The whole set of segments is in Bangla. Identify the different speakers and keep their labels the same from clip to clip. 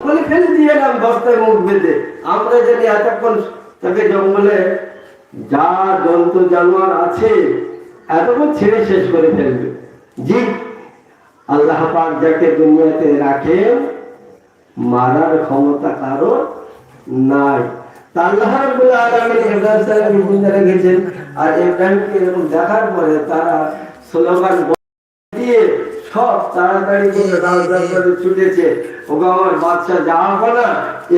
Speaker 1: বলে ফেলে দিয়ে এলাম বস্তায় মুখ বেঁধে। আমরা জানি এতক্ষণ তাকে জঙ্গলে যা জন্তু জানোয়ার আছে, এতক্ষণ ছেড়ে শেষ করে ফেলবে। জি, আল্লাহ পাক যাকে দুনিয়াতে রাখে, মারার ক্ষমতা কারও নাই। আল্লাহ রাব্বুল আলামিন ইব্রাহিম বুঝে রেখেছেন আর এরকম দেখার পরে তারা স্লোগান দিয়ে সব তাড়াতাড়ি করে ছুটেছে। আমার বাচ্চা যা না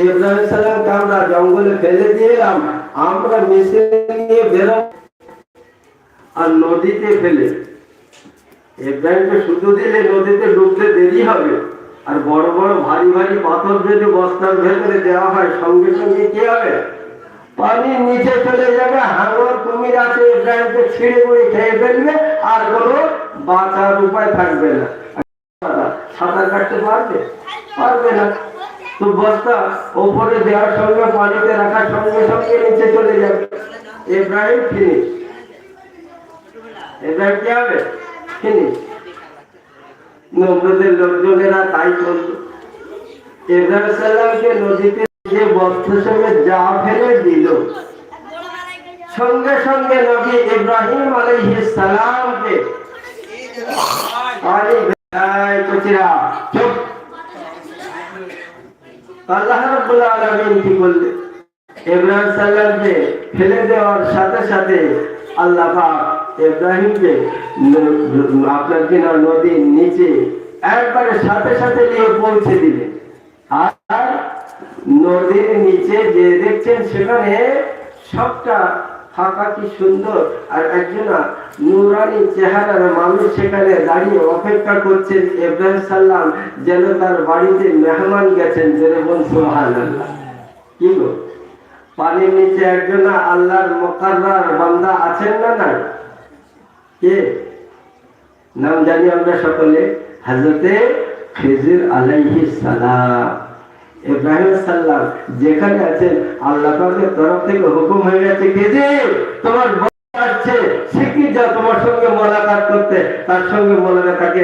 Speaker 1: ইব্রাহিম সালামকে জঙ্গলে ফেলে দিলাম আমরা মিশে নিয়ে বেরো আর নদীতে ফেলে। ইব্রাহিমকে শুধু দিলে নদীতে ডুবতে দেরি হবে। আর বড় বড় ভারী ভারী পাথর যদি বস্তার ভেতরে দেওয়া হয়, সঙ্গে সঙ্গে কি হবে? পানির নিচে চলে যাবে, হাঙর কুমির আছে ইব্রাহিমকে ছিঁড়ে করে খেয়ে ফেলবে, আর কোনো বাঁচার উপায় থাকবে না। সাঁতার কাটতে পারবে? পারবে না। তো বস্তা ওপরে দেওয়ার সঙ্গে, পানিতে রাখার সঙ্গে সঙ্গে নিচে চলে যাবে। ইব্রাহিম ফিনিশ। ইব্রাহিম কি হবে? ফিনিশ। লোকজনেরা তাই করল ইব্রাহিম সাল্লামকে নদীতে সঙ্গে যা ফেলে দিল। সঙ্গে সঙ্গে নবী ইব্রাহিম আলাইহিস সালামকে আরে ভাই কচিরা আল্লাহ রাব্বুল আলামিন কি করলেন ইব্রাহিম সাল্লামকে ফেলে দেওয়ার সাথে সাথে আল্লাহ পাক ইব্রাহিমকে আপনার কিনা নদীর নিচে একবারে সাথে সাথে নিয়ে পৌঁছে দিলেন। আর নদীর নিচে যে দেখছেন সেখানে সবটা ফাঁকা কি সুন্দর। আর একজনা নুরানি চেহারার মানুষ সেখানে দাঁড়িয়ে অপেক্ষা করছেন ইব্রাহিম সাল্লাম, যেন তার বাড়িতে মেহমান গেছেন যেরকম সোহান কি গো? পানির নিচে একজন আল্লাহর মোকাররার বান্দা আছেন না না কে? নাম জানি আমরা সকলে। হাজরতে খিজির আলাইহিস সালাম। যেখানে আল্লাহ তরফ থেকে হুকুম হয়ে গেছে খিজির তোমার বউ আসছে যাও তোমার সঙ্গে মোলাকাত করতে, তার সঙ্গে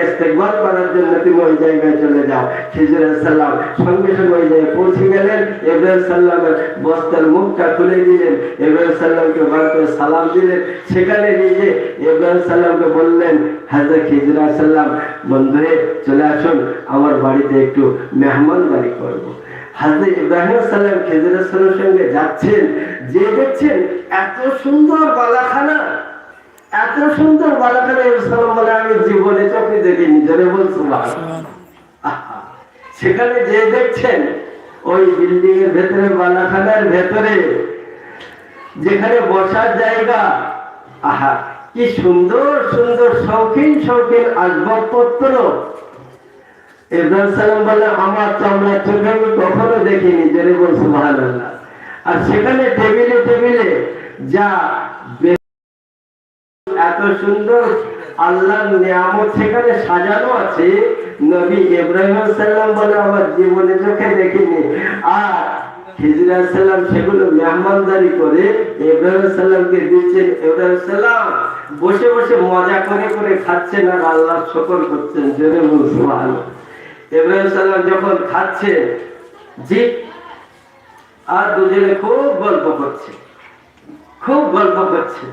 Speaker 1: ইস্তেকবাল করার জন্য তুমি ওই জায়গায় চলে যাও। সাল্লাম সঙ্গে সঙ্গে ওই জায়গায় পৌঁছে গেলেন সাল্লামের বস্তার মুখটা খুলে দিলেন, ইব্রাহিম সাল্লামকে বার করে সালাম দিলেন। সেখানে নিজে ইব্রাহিম সাল্লামকে বললেন, হাজরত খিজরা সাল্লাম বন্ধুরে, চলে আসুন, আমার বাড়িতে একটু মেহমানদারি করব। সেখানে যে দেখছেন, ওই বিল্ডিং এর ভেতরে বালাখানার ভেতরে, যেখানে বসার জায়গা, আহা, কি সুন্দর সুন্দর, শৌখিন শৌখিন আসবাবপত্র। ইব্রাহিম সালাম বলে আমার চামড়া চোখে আমি দেখিনি জেনে বলছে সুবহানাল্লাহ। আর সেখানে টেবিলে টেবিলে যা এত সুন্দর আল্লাহর নিয়ামত সেখানে সাজানো আছে, নবী ইব্রাহিম সাল্লাম বলে আমার জীবনে চোখে দেখিনি। আর হিজরা সাল্লাম সেগুলো মেহমানদারি করে ইব্রাহিম সাল্লামকে দিচ্ছেন। ইব্রাহিম সাল্লাম বসে বসে মজা করে করে খাচ্ছেন আর আল্লাহ শকর করছেন। জেনে ভালো ইব্রাহিম সাল্লাম যখন খাচ্ছে জি আর দুজনে খুব গল্প করছে। খুব গল্প করছে।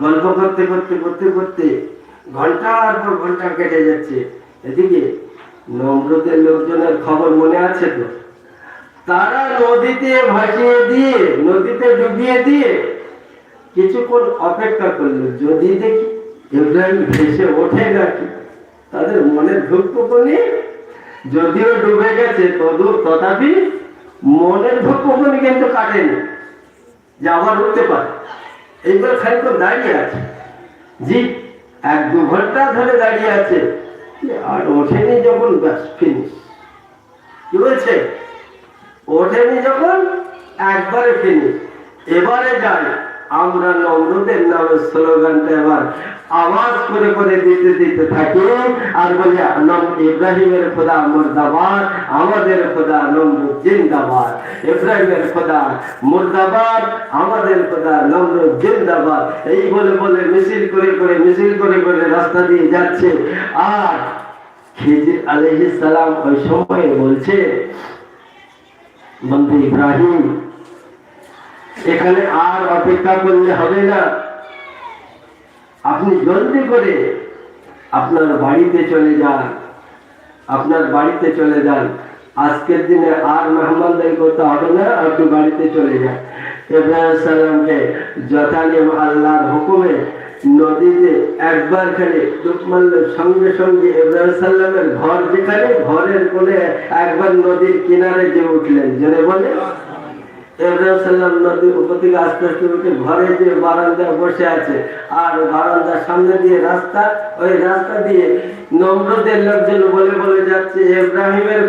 Speaker 1: গল্প করতে করতে করতে করতে ঘণ্টার পর ঘণ্টা কেটে যাচ্ছে। এদিকে নমরুদের লোকজনের খবর মনে আছে তো? তারা নদীতে ভাসিয়ে দিয়ে, নদীতে ডুবিয়ে দিয়ে কিছুক্ষণ অপেক্ষা করল। যদি দেখি ইব্রাহিম ভেসে ওঠে নাকি? তাদের মনের মনে ধূপকনি যদিও ডুবে গেছে, তদু তথাপি মনের ধূপকনি কিন্তু কাটেনি যে আবার উঠতে পারে। এইবার তো দাঁড়িয়ে আছে। জি, এক দু ঘণ্টা ধরে দাঁড়িয়ে আছে। আর ওঠেনি যখন, ব্যাস ফিনিশ কি বলছে? ওঠেনি যখন, একবারে ফিনিশ এবারে যাই আমরা নমরুদের নামে স্লোগানটা এবার আওয়াজ করে করে দিতে দিতে থাকি আর বলি নম ইব্রাহিমের খোদা মুর্দাবাদ, আমাদের খোদা নমরুদ জিন্দাবাদ ইব্রাহিমের খোদা মুর্দাবাদ, আমাদের খোদা নমরুদ জিন্দাবাদ এই বলে বলে মিছিল করে করে মিছিল করে করে রাস্তা দিয়ে যাচ্ছে। আর খিজির আলহিস ওই সময়ে বলছে, বন্ধু ইব্রাহিম এখানে আর অপেক্ষা করলে হবে না। আপনি জলদি করে আপনার বাড়িতে চলে যান। আপনার বাড়িতে চলে যান। আজকের দিনে আর মেহমানদারি করতে হবে না, আপনি বাড়িতে চলে যান। ইব্রাহিম সালামকে যথানিয়ম আল্লাহর হুকুমে নদীতে একবার খালি ডুব মারলে সঙ্গে সঙ্গে ইব্রাহিম সাল্লামের ঘর যেখানে, ঘরের কোলে একবার নদীর কিনারে যে উঠলেন জেনে বলে ইব্রাহিমের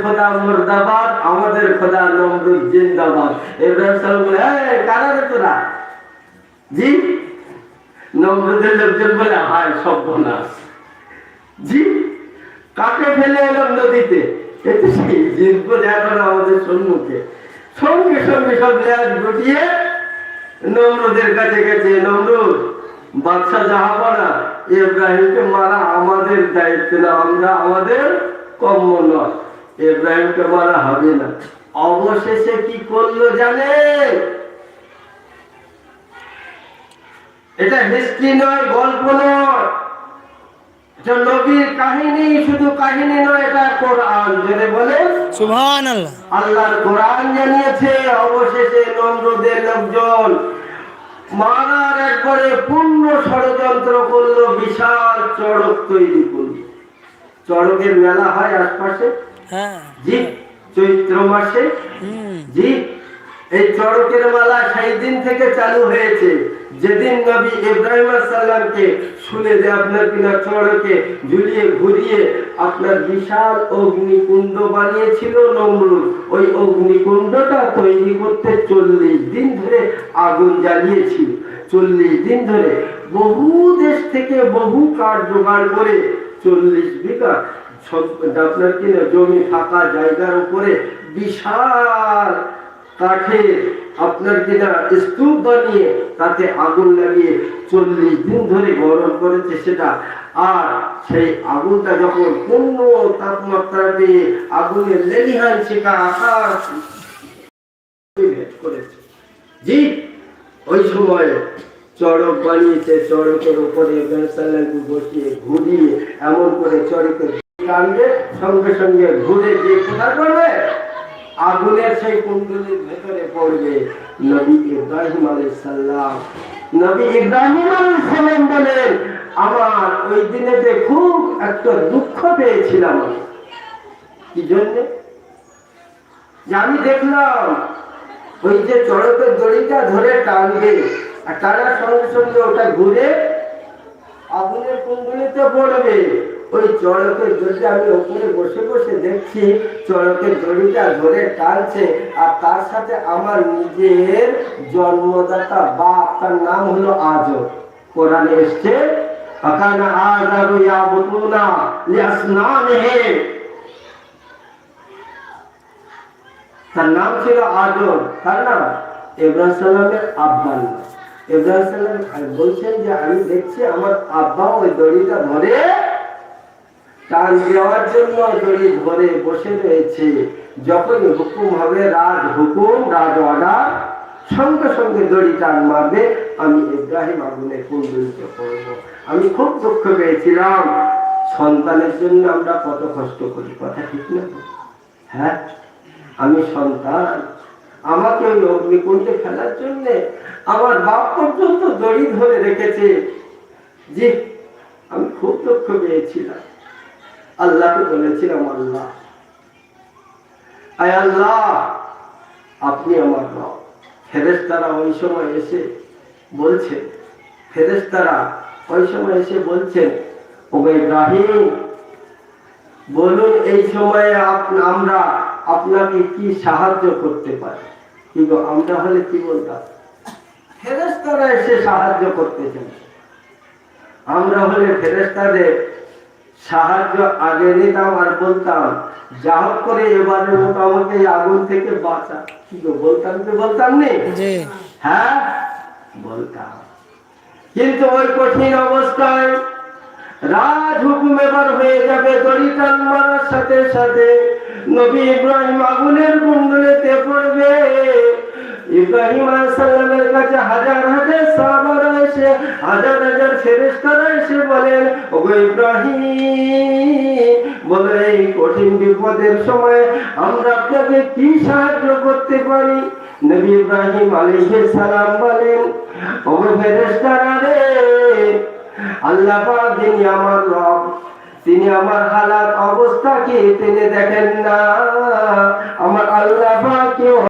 Speaker 1: খোদা মুর্দাবাদ, আমাদের খোদা নমরুদ জিন্দাবাদ। ইব্রাহিম কারা রে তোরা? জি? নমরুদের লোকজন বলে, হায় জি? কাকে ফেলে এলাম নদীতে? এখন আমাদের সম্মুখে। সঙ্গে সঙ্গে সব লেজ গুটিয়ে নমরুদের কাছে গেছে, নমরুদ, বাদশাহ জাহাপানা ইব্রাহিমকে মারা আমাদের দায়িত্ব না, আমরা আমাদের কম্য নয়। ইব্রাহিমকে মারা হবে না। অবশেষে কি করল জানে? এটা হিস্ট্রি নয়, গল্প নয়। নবীর কাহিনী শুধু কাহিনী নয় এটা কোরআন যদি বলে
Speaker 2: সুবহান আল্লাহ
Speaker 1: আল্লাহর কোরআন জানিয়েছে অবশেষে নমরুদের লোকজন মারার একবারে পূর্ণ ষড়যন্ত্র করল বিশাল চড়ক তৈরি করল। চড়কের মেলা হয় আশপাশে।
Speaker 2: হ্যাঁ।
Speaker 1: জি চৈত্র মাসে। জি এই চড়কের মেলা সেই দিন থেকে চালু হয়েছে। যেদিন নবী ইব্রাহিম সাল্লামকে শুনে যে আপনার কিনা চড়কে ঝুলিয়ে ঘুরিয়ে আপনার বিশাল অগ্নিকুণ্ড বানিয়েছিল নমরুদ, ওই অগ্নিকুণ্ডটা তৈরি করতে চল্লিশ দিন ধরে আগুন জ্বালিয়েছিল। চল্লিশ দিন ধরে বহু দেশ থেকে বহু কাঠ জোগাড় করে চল্লিশ বিঘা আপনার কিনা জমি ফাঁকা জায়গার উপরে বিশাল কাঠের আপনার যেটা স্তূপ বানিয়ে তাতে আগুন লাগিয়ে চল্লিশ দিন ধরে গরম করেছে সেটা। আর সেই আগুনটা যখন পূর্ণ তাপমাত্রা পেয়ে আগুনের লেলিহান শেখা আকাশ করেছে। জি ওই সময় চড়ক বানিয়েছে, চড়কের উপরে বেসালাকে বসিয়ে ঘুরিয়ে এমন করে চড়কের টানবে সঙ্গে সঙ্গে ঘুরে যে কোথা করবে আগুনের সেই কুণ্ডলীর ভেতরে পড়বে নবী ইব্রাহিম আলাইহিস সালাম নবী ইব্রাহিম আলাইহিস সালাম বলেন, আমার ওই দিনেতে খুব একটা দুঃখ পেয়েছিলাম কি জন্যে? আমি দেখলাম, ওই যে চড়কের দড়িটা ধরে টানবে, আর টানার সঙ্গে সঙ্গে ওটা ঘুরে আগুনের কুণ্ডলিতে পড়বে। ওই চড়কের দড়িটা আমি ওপরে বসে বসে দেখছি, চড়কের দড়িটা ধরে টানছে আর তার সাথে আমার নিজের জন্মদাতা বাপ, তার নাম হলো আজব। কোরআনে এসছে তার নাম ছিল আজর তার নাম? সাল্লাম বলছেন যে, আমি দেখছি আমার আব্বা ওই দড়িটা ধরে টান দেওয়ার জন্য দড়ি ধরে বসে রয়েছে। যখন হুকুম হবে, রাজ হুকুম, রাজ অর্ডার, সঙ্গে সঙ্গে দড়ি টান মারবে। আমি ইব্রাহিম আগুনে কুণ্ডলিতে পড়ব আমি খুব দুঃখ পেয়েছিলাম। সন্তানের জন্য আমরা কত কষ্ট করি, কথা ঠিক না হ্যাঁ আমি সন্তান। আমাকে ওই অগ্নিকুণ্ডে ফেলার জন্য আমার বাপ পর্যন্ত দড়ি ধরে রেখেছে। জি, আমি খুব দুঃখ পেয়েছিলাম। আল্লাহকে বলেছিলাম, আল্লাহ। আয় আল্লাহ, আপনি আমার রব। ফেরেস্তারা ওই সময় এসে বলছে ফেরেস্তারা ওই সময় এসে বলছেন ওগো ইব্রাহিম, বলুন এই সময়ে আমরা আপনাকে কি সাহায্য করতে পারি? কিন্তু আমরা হলে কি বলতাম? ফেরেস্তারা এসে সাহায্য করতে চান আমরা হলে ফেরেস্তাদের সাহায্য আগে নিতাম আর বলতাম যা হোক করে এবারের মতো আমাকে আগুন থেকে বাঁচা। কি বলতাম কি বলতাম নি? হ্যাঁ বলতাম। কিন্তু ওই কঠিন অবস্থায় রাজ হুকুম এবার হয়ে যাবে দড়ি টান মারার সাথে সাথে। নবী ইব্রাহিম আগুনের কুণ্ডলেতে পড়বে। ইব্রাহিম আলাইহিসসালামের কাছে হাজার হাজার হাজার হাজার বলেন, ওগো ইব্রাহিম, বলে এই কঠিন বিপদের সময় আমরা আপনাকে কি সাহায্য করতে পারি? নবী ইব্রাহিম আলাইহিস সালাম বলেন, ওগো রে, আল্লাহ পাক যিনি আমার রব, তিনি আমার হালাত অবস্থাকে তিনি দেখেন না। আমার আল্লাহ পাক